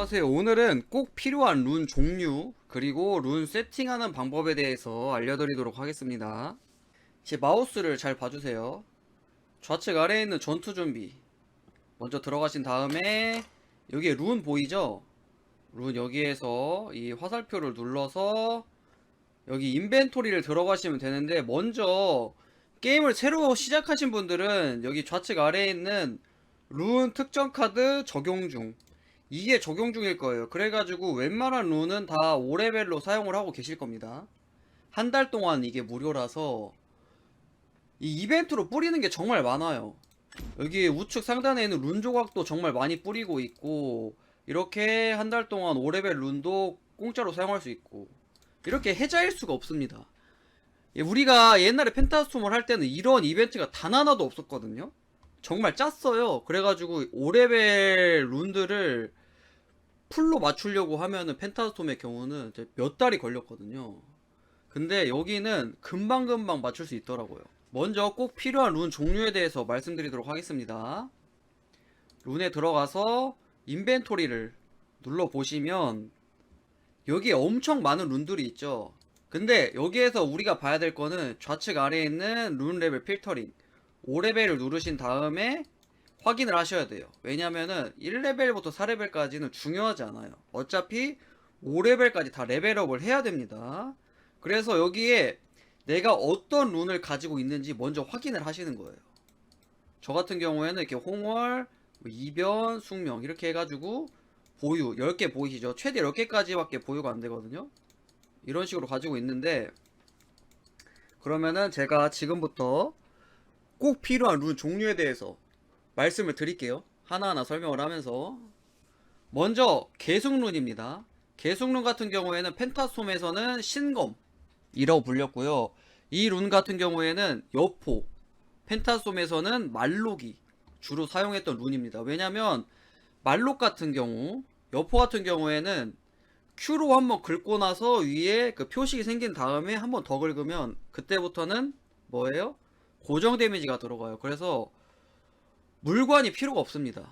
안녕하세요. 오늘은 꼭 필요한 룬 종류 그리고 룬 세팅하는 방법에 대해서 알려드리도록 하겠습니다. 제 마우스를 잘 봐주세요. 좌측 아래에 있는 전투 준비 먼저 들어가신 다음에 여기에 룬 보이죠? 룬 여기에서 이 화살표를 눌러서 여기 인벤토리를 들어가시면 되는데 먼저 게임을 새로 시작하신 분들은 여기 좌측 아래에 있는 룬 특정 카드 적용 중 이게 적용 중일 거예요. 그래가지고 웬만한 룬은 다 5레벨로 사용을 하고 계실 겁니다. 한 달 동안 이게 무료라서 이 이벤트로 뿌리는 게 정말 많아요. 여기 우측 상단에 있는 룬 조각도 정말 많이 뿌리고 있고 이렇게 한 달 동안 5레벨 룬도 공짜로 사용할 수 있고 이렇게 해자일 수가 없습니다. 예, 우리가 옛날에 펜타스톰을 할 때는 이런 이벤트가 단 하나도 없었거든요. 정말 짰어요. 그래가지고 5레벨 룬들을 풀로 맞추려고 하면은 펜타스톰의 경우는 몇 달이 걸렸거든요. 근데 여기는 금방금방 맞출 수 있더라고요. 먼저 꼭 필요한 룬 종류에 대해서 말씀드리도록 하겠습니다. 룬에 들어가서 인벤토리를 눌러보시면 여기에 엄청 많은 룬들이 있죠. 근데 여기에서 우리가 봐야 될 거는 좌측 아래에 있는 룬 레벨 필터링 5레벨을 누르신 다음에 확인을 하셔야 돼요. 왜냐면은 1레벨부터 4레벨까지는 중요하지 않아요. 어차피 5레벨까지 다 레벨업을 해야 됩니다. 그래서 여기에 내가 어떤 룬을 가지고 있는지 먼저 확인을 하시는 거예요. 저 같은 경우에는 이렇게 홍월, 뭐 이변, 숙명 이렇게 해가지고 보유 10개 보이시죠? 최대 10개까지밖에 보유가 안 되거든요. 이런 식으로 가지고 있는데 그러면은 제가 지금부터 꼭 필요한 룬 종류에 대해서 말씀을 드릴게요. 하나하나 설명을 하면서 먼저 계승룬입니다. 계승룬 같은 경우에는 펜타솜에서는 신검이라고 불렸고요. 이 룬 같은 경우에는 여포, 펜타솜에서는 말록이 주로 사용했던 룬입니다. 왜냐면 말록 같은 경우, 여포 같은 경우에는 Q로 한번 긁고 나서 위에 그 표식이 생긴 다음에 한번 더 긁으면 그때부터는 뭐예요? 고정 데미지가 들어가요. 그래서 물관이 필요가 없습니다.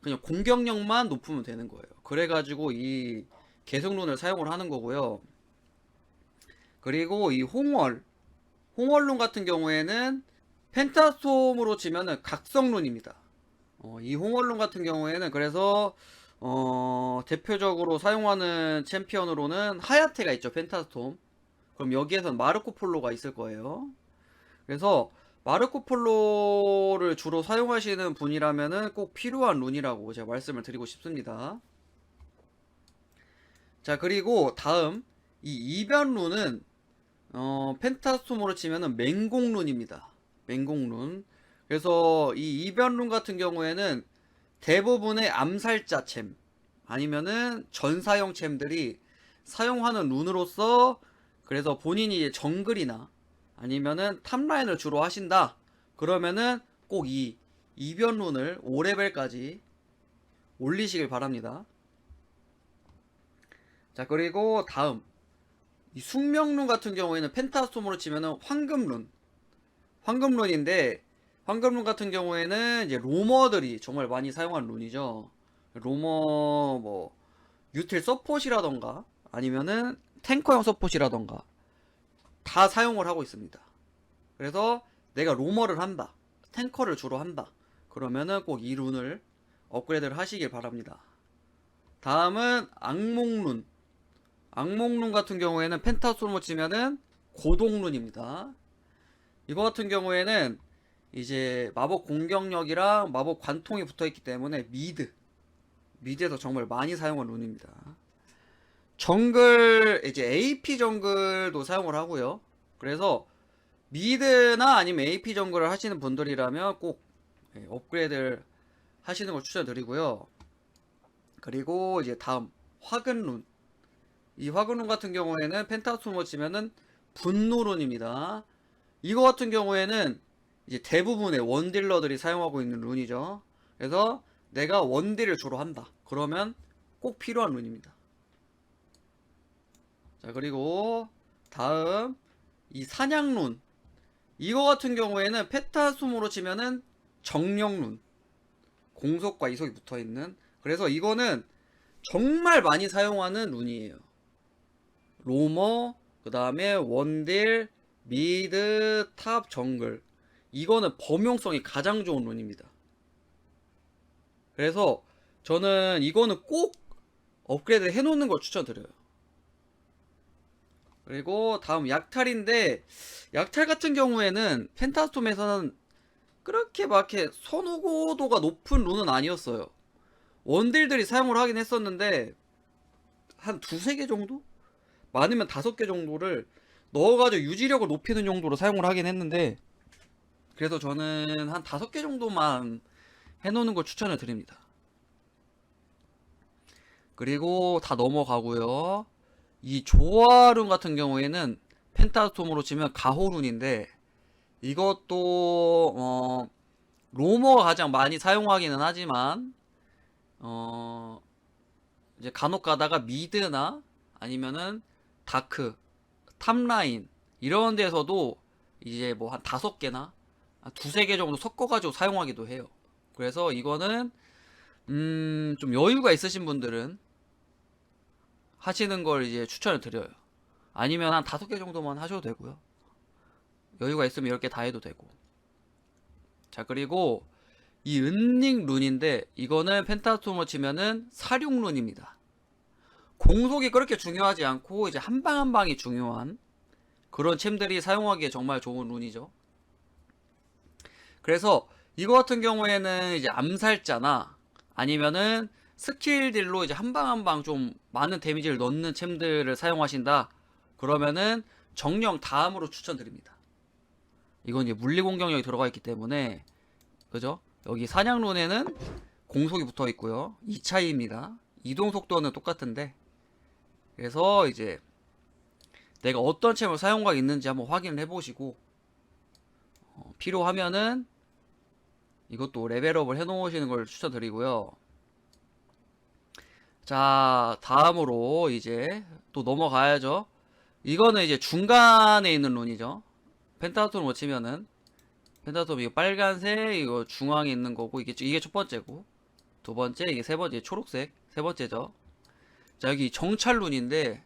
그냥 공격력만 높으면 되는 거예요. 그래가지고 이 개성룬을 사용을 하는 거고요. 그리고 이 홍월, 홍월룬 같은 경우에는 펜타솜으로 치면은 각성룬입니다. 어, 이 홍월룬 같은 경우에는 그래서 어, 대표적으로 사용하는 챔피언으로는 하야테가 있죠, 펜타스톰. 그럼 여기에선 마르코 폴로가 있을 거예요. 그래서 마르코 폴로를 주로 사용하시는 분이라면은 꼭 필요한 룬이라고 제가 말씀을 드리고 싶습니다. 자, 그리고 다음 이 이변 룬은 어, 펜타스톰으로 치면은 맹공 룬입니다. 맹공 룬. 그래서 이 이변 룬 같은 경우에는 대부분의 암살자 챔 아니면은 전사형 챔들이 사용하는 룬으로서 그래서 본인이 정글이나 아니면은 탑라인을 주로 하신다. 그러면은 꼭 이 이변 룬을 5레벨까지 올리시길 바랍니다. 자 그리고 다음. 이 숙명룬 같은 경우에는 펜타스톰으로 치면은 황금룬 황금룬인데 황금룬 같은 경우에는 이제 로머들이 정말 많이 사용한 룬이죠. 로머 뭐 유틸 서폿이라던가 아니면은 탱커형 서폿이라던가 다 사용을 하고 있습니다. 그래서 내가 로머를 한다. 탱커를 주로 한다. 그러면은 꼭 이 룬을 업그레이드를 하시길 바랍니다. 다음은 악몽룬. 악몽룬 같은 경우에는 펜타솔모 치면은 고동룬입니다. 이거 같은 경우에는 이제 마법 공격력이랑 마법 관통이 붙어 있기 때문에 미드 미드에서 정말 많이 사용한 룬입니다. 정글 이제 AP 정글도 사용을 하고요. 그래서 미드나 아니면 AP 정글을 하시는 분들이라면 꼭 예, 업그레이드를 하시는 걸 추천드리고요. 그리고 이제 다음 화근룬 이 화근룬 같은 경우에는 펜타스모머 치면은 분노룬입니다. 이거 같은 경우에는 이제 대부분의 원딜러들이 사용하고 있는 룬이죠. 그래서 내가 원딜을 주로 한다. 그러면 꼭 필요한 룬입니다. 자, 그리고 다음 이 사냥룬. 이거 같은 경우에는 페타숨으로 치면은 정령룬. 공속과 이속이 붙어 있는. 그래서 이거는 정말 많이 사용하는 룬이에요. 로머, 그 다음에 원딜, 미드, 탑, 정글. 이거는 범용성이 가장 좋은 룬입니다. 그래서 저는 이거는 꼭 업그레이드 해놓는 걸 추천드려요. 그리고 다음 약탈인데 약탈 같은 경우에는 펜타스톰에서는 그렇게 막 이렇게 선호도가 높은 룬은 아니었어요. 원딜들이 사용을 하긴 했었는데 한 두세 개 정도? 많으면 다섯 개 정도를 넣어가지고 유지력을 높이는 용도로 사용을 하긴 했는데 그래서 저는 한 다섯 개 정도만 해놓는 걸 추천을 드립니다. 그리고 다 넘어가고요. 이 조화룬 같은 경우에는 펜타스톰으로 치면 가호룬인데 이것도 어 로머가 가장 많이 사용하기는 하지만 어 이제 간혹 가다가 미드나 아니면은 다크, 탑라인 이런 데서도 이제 뭐 한 다섯 개나 한 두세 개 정도 섞어가지고 사용하기도 해요. 그래서 이거는 음 좀 여유가 있으신 분들은 하시는 걸 이제 추천을 드려요. 아니면 한 다섯 개 정도만 하셔도 되고요. 여유가 있으면 이렇게 다 해도 되고. 자 그리고 이 은닉 룬인데 이거는 펜타스톰으로 치면은 사륙 룬입니다. 공속이 그렇게 중요하지 않고 이제 한 방 한 방이 중요한 그런 챔들이 사용하기에 정말 좋은 룬이죠. 그래서 이거 같은 경우에는 이제 암살자나 아니면은 스킬 딜로 이제 한 방 한 방 좀 많은 데미지를 넣는 챔들을 사용하신다. 그러면은 정령 다음으로 추천드립니다. 이건 이제 물리 공격력이 들어가 있기 때문에 그죠? 여기 사냥룬에는 공속이 붙어 있고요. 2차이입니다. 이동 속도는 똑같은데 그래서 이제 내가 어떤 챔을 사용가 있는지 한번 확인을 해보시고 어, 필요하면은 이것도 레벨업을 해놓으시는 걸 추천드리고요. 자 다음으로 이제 또 넘어가야죠. 이거는 이제 중간에 있는 룬이죠. 펜타톤을 못 치면은 펜타톤 이거 빨간색 이거 중앙에 있는 거고 이게 이게 첫 번째고 두 번째 이게 세 번째 초록색 세 번째죠. 자 여기 정찰 룬인데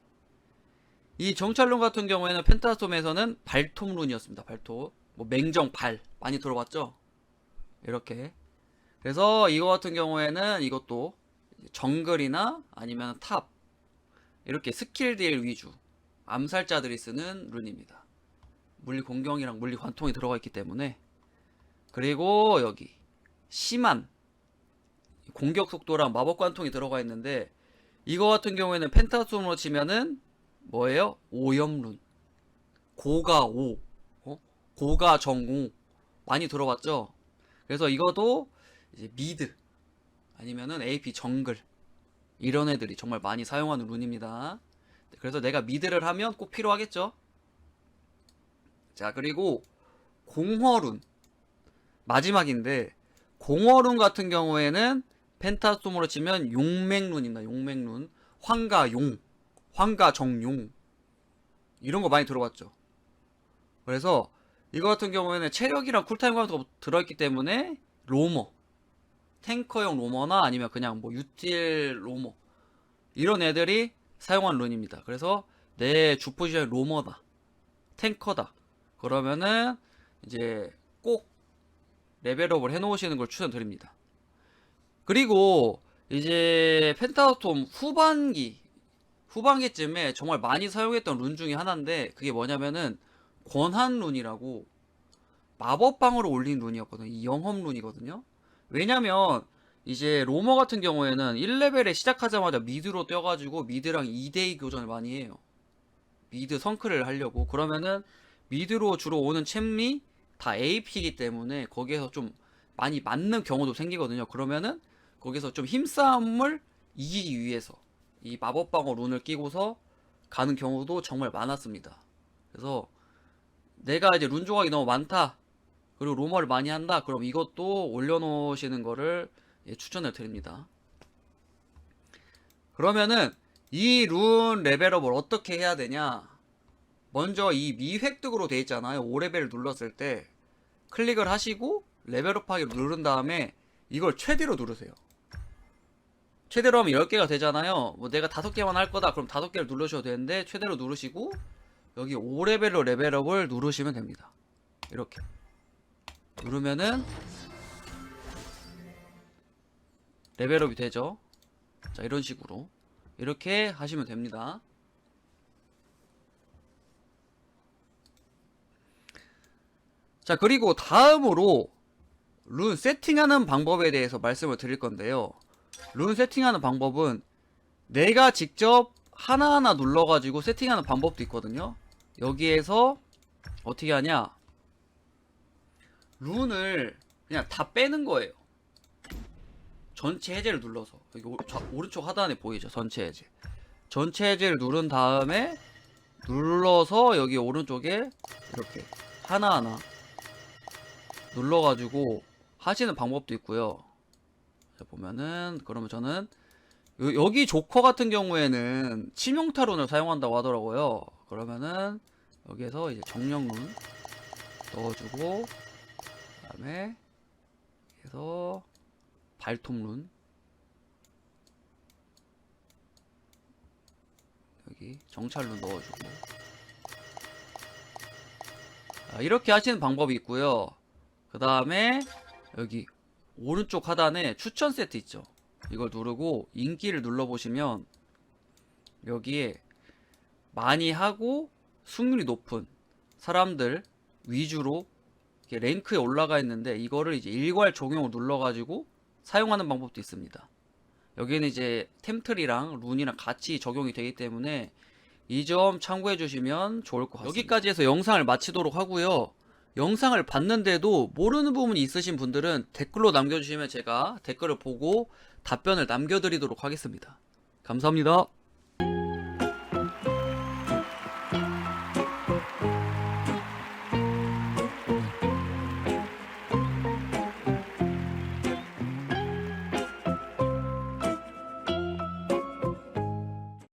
이 정찰 룬 같은 경우에는 펜타솜에서는 발톱 룬이었습니다. 발톱 뭐 맹정 발 많이 들어봤죠? 이렇게 그래서 이거 같은 경우에는 이것도 정글이나 아니면 탑 이렇게 스킬 딜 위주 암살자들이 쓰는 룬입니다. 물리 공격이랑 물리 관통이 들어가 있기 때문에 그리고 여기 심한 공격 속도랑 마법 관통이 들어가 있는데 이거 같은 경우에는 펜타솜으로 치면은 뭐예요? 오염룬 고가 오 어? 고가 정오 많이 들어봤죠? 그래서 이것도 이제 미드 아니면은 AP 정글 이런 애들이 정말 많이 사용하는 룬입니다. 그래서 내가 미드를 하면 꼭 필요하겠죠? 자 그리고 공허룬 마지막인데 공허룬 같은 경우에는 펜타솜으로 치면 용맹룬입니다. 용맹룬 황가용 황가정용 이런 거 많이 들어봤죠. 그래서 이거 같은 경우에는 체력이랑 쿨타임 거 들어있기 때문에 로머 탱커용 로머나 아니면 그냥 뭐 유틸 로머 이런 애들이 사용한 룬입니다. 그래서 내 주 포지션이 로머다 탱커다 그러면은 이제 꼭 레벨업을 해놓으시는 걸 추천드립니다. 그리고 이제 펜타톤 후반기 후반기쯤에 정말 많이 사용했던 룬 중에 하나인데 그게 뭐냐면은 권한 룬이라고 마법방으로 올린 룬이었거든요. 이 영험 룬이거든요. 왜냐면 이제 로머 같은 경우에는 1레벨에 시작하자마자 미드로 뛰어가지고 미드랑 2대2 교전을 많이 해요. 미드 성크를 하려고 그러면은 미드로 주로 오는 챔리 다 AP이기 때문에 거기에서 좀 많이 맞는 경우도 생기거든요. 그러면은 거기서 좀 힘싸움을 이기기 위해서 이 마법방어 룬을 끼고서 가는 경우도 정말 많았습니다. 그래서 내가 이제 룬 조각이 너무 많다. 그리고 로머를 많이 한다. 그럼 이것도 올려놓으시는 거를 예, 추천을 드립니다. 그러면은 이 룬 레벨업을 어떻게 해야 되냐? 먼저 이 미획득으로 돼 있잖아요. 5레벨 눌렀을 때 클릭을 하시고 레벨업 하기로 누른 다음에 이걸 최대로 누르세요. 최대로 하면 10개가 되잖아요. 뭐 내가 5개만 할 거다. 그럼 5개를 누르셔도 되는데 최대로 누르시고 여기 5레벨로 레벨업을 누르시면 됩니다. 이렇게 누르면은 레벨업이 되죠. 자, 이런 식으로 이렇게 하시면 됩니다. 자, 그리고 다음으로 룬 세팅하는 방법에 대해서 말씀을 드릴 건데요. 룬 세팅하는 방법은 내가 직접 하나하나 눌러가지고 세팅하는 방법도 있거든요. 여기에서 어떻게 하냐? 룬을 그냥 다 빼는 거예요. 전체 해제를 눌러서 여기 오, 좌- 오른쪽 하단에 보이죠? 전체 해제. 전체 해제를 누른 다음에 눌러서 여기 오른쪽에 이렇게 하나하나 눌러가지고 하시는 방법도 있고요. 자, 보면은 그러면 저는 요- 여기 조커 같은 경우에는 치명타룬을 사용한다고 하더라고요. 그러면은 여기에서 이제 정령룬 넣어주고 그 다음에 여기서 발톱룬 여기 정찰룬 넣어주고 아, 이렇게 하시는 방법이 있고요. 그 다음에 여기 오른쪽 하단에 추천 세트 있죠. 이걸 누르고 인기를 눌러보시면 여기에 많이 하고 승률이 높은 사람들 위주로 랭크에 올라가 있는데 이거를 이제 일괄 적용을 눌러가지고 사용하는 방법도 있습니다. 여기는 이제 템틀이랑 룬이랑 같이 적용이 되기 때문에 이 점 참고해 주시면 좋을 것 같습니다. 여기까지 해서 영상을 마치도록 하고요. 영상을 봤는데도 모르는 부분이 있으신 분들은 댓글로 남겨주시면 제가 댓글을 보고 답변을 남겨드리도록 하겠습니다. 감사합니다.